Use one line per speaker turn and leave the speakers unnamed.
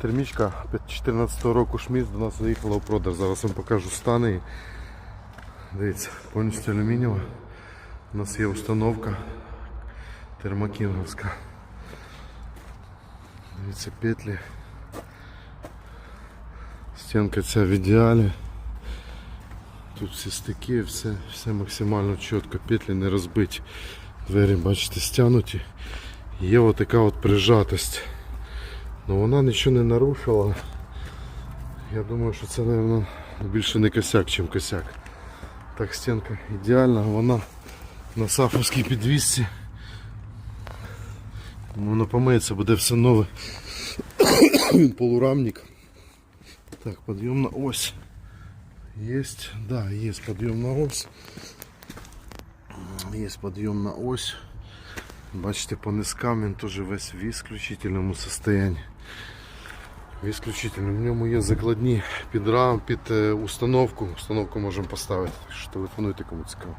Термічка 2014 року Шміц до нас заїхала в продаж. Зараз вам покажу стани. Дивіться, повністю алюмінієва. У нас є установка термокінговська. Дивіться петлі. Стінка ця в ідеалі. Тут всі стики, все, все максимально чітко, петлі не розбиті. Двері, бачите, стягнуті. Є отака от прижатость. Ну вона нічого не нарушила. Я думаю, що це, мабуть, більше не косяк, ніж косяк. Так, стінка ідеальна, вона на сафовській підвісці. Воно помиється, буде все нове. Він полурамник. Так, подъемна ось. Есть, да, есть подъемна ось. Есть подъемна ось. Бачите, по низкам він теж весь в ісключительному состоянии. В ісключительному. В ньому є закладні під рам, під е, установку. Установку можемо поставити. Що телефонуйте кому цікаво.